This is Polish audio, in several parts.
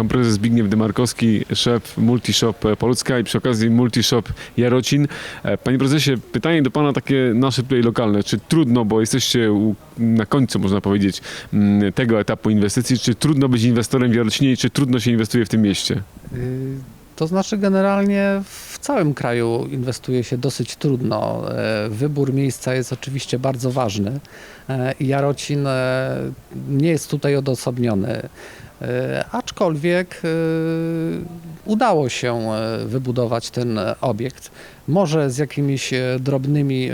Pan prezes Zbigniew Dymarkowski, szef Multishop Polska i przy okazji Multishop Jarocin. E, Panie prezesie, pytanie do pana takie nasze tutaj lokalne. Czy trudno, bo jesteście na końcu, można powiedzieć, mm, tego etapu inwestycji, czy trudno być inwestorem w Jarocinie i czy trudno się inwestuje w tym mieście? Y, To znaczy generalnie w całym kraju inwestuje się dosyć trudno. E, Wybór miejsca jest oczywiście bardzo ważny e, Jarocin e, nie jest tutaj odosobniony. Aczkolwiek udało się wybudować ten obiekt. Może z jakimiś drobnymi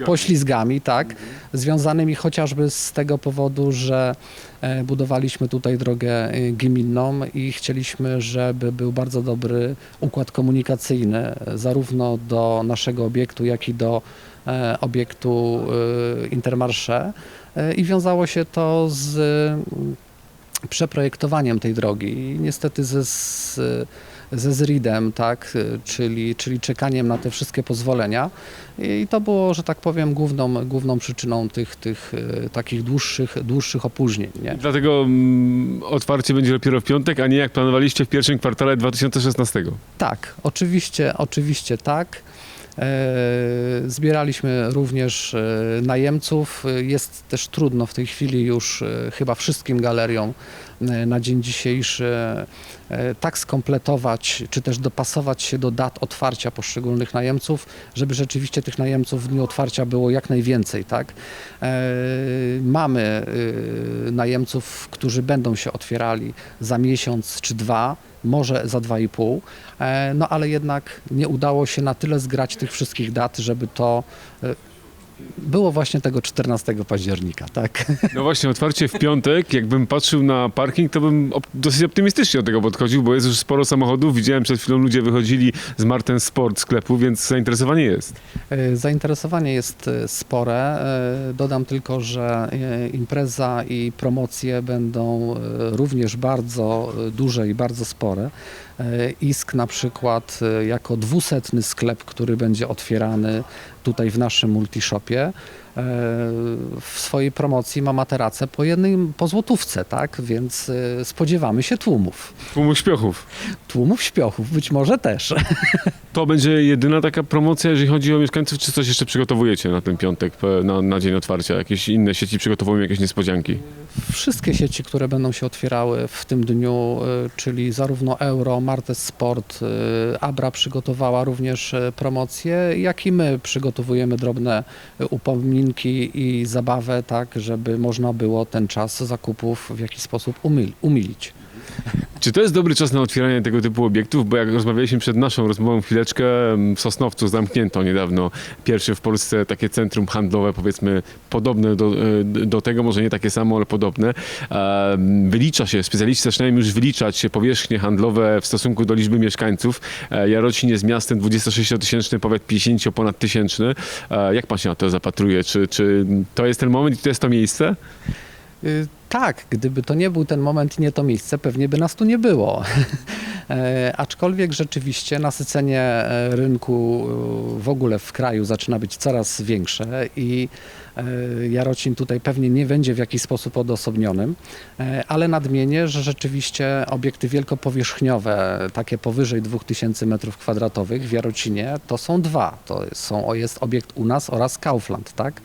e, poślizgami, tak, związanymi chociażby z tego powodu, że e, budowaliśmy tutaj drogę e, gminną i chcieliśmy, żeby był bardzo dobry układ komunikacyjny e, zarówno do naszego obiektu, jak i do obiektu Intermarché. I wiązało się to z mm, przeprojektowaniem tej drogi. I niestety ze, z, ze ZRID-em, tak, czyli, czyli czekaniem na te wszystkie pozwolenia. I to było, że tak powiem, główną, główną przyczyną tych, tych e, takich dłuższych, dłuższych opóźnień. Nie? Dlatego mm, otwarcie będzie dopiero w piątek, a nie jak planowaliście w pierwszym kwartale 2016. Tak, oczywiście, oczywiście tak. E, Zbieraliśmy również e, najemców. Jest też trudno w tej chwili już e, chyba wszystkim galeriom na dzień dzisiejszy e, tak skompletować, czy też dopasować się do dat otwarcia poszczególnych najemców, żeby rzeczywiście tych najemców w dniu otwarcia było jak najwięcej. Tak? E, Mamy e, najemców, którzy będą się otwierali za miesiąc czy dwa, może za dwa i pół, e, no ale jednak nie udało się na tyle zgrać tych wszystkich dat, żeby to e, było właśnie tego 14 października, tak? No właśnie, otwarcie w piątek, jakbym patrzył na parking, to bym op- dosyć optymistycznie do tego podchodził, bo jest już sporo samochodów. Widziałem przed chwilą ludzie wychodzili z Marten Sport sklepu, więc zainteresowanie jest. E, Zainteresowanie jest e, spore. E, Dodam tylko, że impreza i promocje będą również bardzo duże i bardzo spore. ISK na przykład jako dwusetny sklep, który będzie otwierany tutaj w naszym multishopie, w swojej promocji ma materace po jednej, po złotówce, tak? Więc e, spodziewamy się tłumów. Tłumu śpiochów. Tłumów śpiochów, być może też. To będzie jedyna taka promocja, jeżeli chodzi o mieszkańców, czy coś jeszcze przygotowujecie na ten piątek, na, na dzień otwarcia? Jakieś inne sieci przygotowują jakieś niespodzianki? Wszystkie sieci, które będą się otwierały w tym dniu, y, czyli zarówno Euro, Martes Sport, y, Abra przygotowała również promocje, jak i my przygotowujemy drobne y, i zabawę, tak, żeby można było ten czas zakupów w jakiś sposób umil- umilić. Czy to jest dobry czas na otwieranie tego typu obiektów? Bo jak rozmawialiśmy przed naszą rozmową chwileczkę, w Sosnowcu zamknięto niedawno pierwsze w Polsce takie centrum handlowe, powiedzmy podobne do, e, do tego, może nie takie samo, ale podobne. Wylicza się, specjaliści zaczynają już wyliczać powierzchnie handlowe w stosunku do liczby mieszkańców. E, Jarocin jest miastem 26-tysięcznym, powiat 50 ponad tysięczny. E, Jak pan się na to zapatruje? Czy, czy to jest ten moment i to jest to miejsce? Y, Tak, gdyby to nie był ten moment i nie to miejsce, pewnie by nas tu nie było. E, Aczkolwiek rzeczywiście nasycenie e, rynku e, w ogóle w kraju zaczyna być coraz większe i Jarocin tutaj pewnie nie będzie w jakiś sposób odosobnionym, ale nadmienię, że rzeczywiście obiekty wielkopowierzchniowe, takie powyżej 2000 m2 w Jarocinie, to są dwa. To są, jest obiekt u nas oraz Kaufland, tak?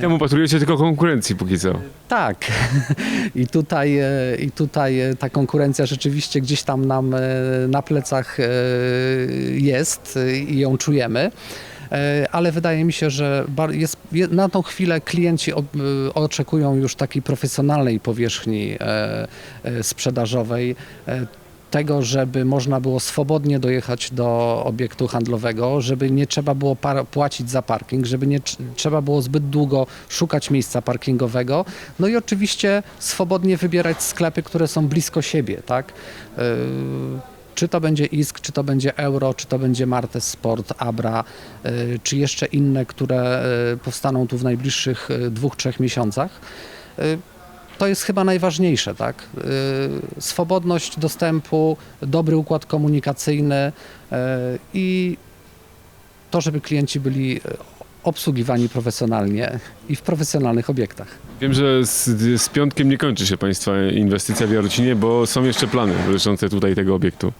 Temu patrujecie tylko konkurencji póki co. Tak. I tutaj, e, I tutaj e, ta konkurencja rzeczywiście gdzieś tam nam e, na plecach jest i ją czujemy. Ale wydaje mi się, że jest, je- na tą chwilę klienci oczekują już takiej profesjonalnej powierzchni sprzedażowej. Tego, żeby można było swobodnie dojechać do obiektu handlowego, żeby nie trzeba było płacić za parking, żeby nie tr- trzeba było zbyt długo szukać miejsca parkingowego. No i oczywiście swobodnie wybierać sklepy, które są blisko siebie, tak? Yy, czy to będzie ISK, czy to będzie Euro, czy to będzie Martes Sport, Abra, yy, czy jeszcze inne, które yy, powstaną tu w najbliższych dwóch, trzech miesiącach. To jest chyba najważniejsze, tak? Yy, Swobodność dostępu, dobry układ komunikacyjny yy, i to, żeby klienci byli yy, obsługiwani profesjonalnie i w profesjonalnych obiektach. Wiem, że z, z piątkiem nie kończy się Państwa inwestycja w Jarocinie, bo są jeszcze plany dotyczące tutaj tego obiektu.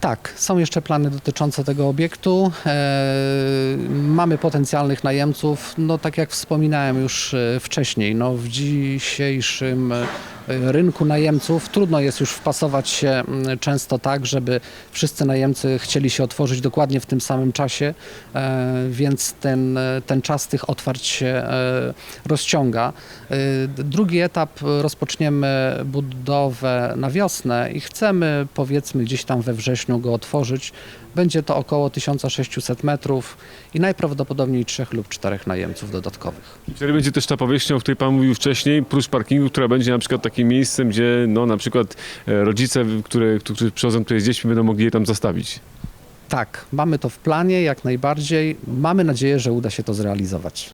Tak, są jeszcze plany dotyczące tego obiektu. E, mamy potencjalnych najemców. No tak jak wspominałem już e, wcześniej, no w dzisiejszym e, rynku najemców trudno jest już wpasować się często tak, żeby wszyscy najemcy chcieli się otworzyć dokładnie w tym samym czasie, e, więc ten, e, ten czas tych otwarć się e, rozciąga. E, Drugi etap rozpoczniemy budowę na wiosnę i chcemy powiedzmy gdzieś tam we wrześniu go otworzyć. Będzie to około 1600 metrów i najprawdopodobniej trzech lub czterech najemców dodatkowych. Wtedy będzie też ta powierzchnia, o której Pan mówił wcześniej, prócz parkingu, która będzie na przykład takim miejscem, gdzie no, na przykład e, rodzice, które, którzy przychodzą tutaj z dziećmi, będą mogli je tam zostawić. Tak, mamy to w planie jak najbardziej. Mamy nadzieję, że uda się to zrealizować.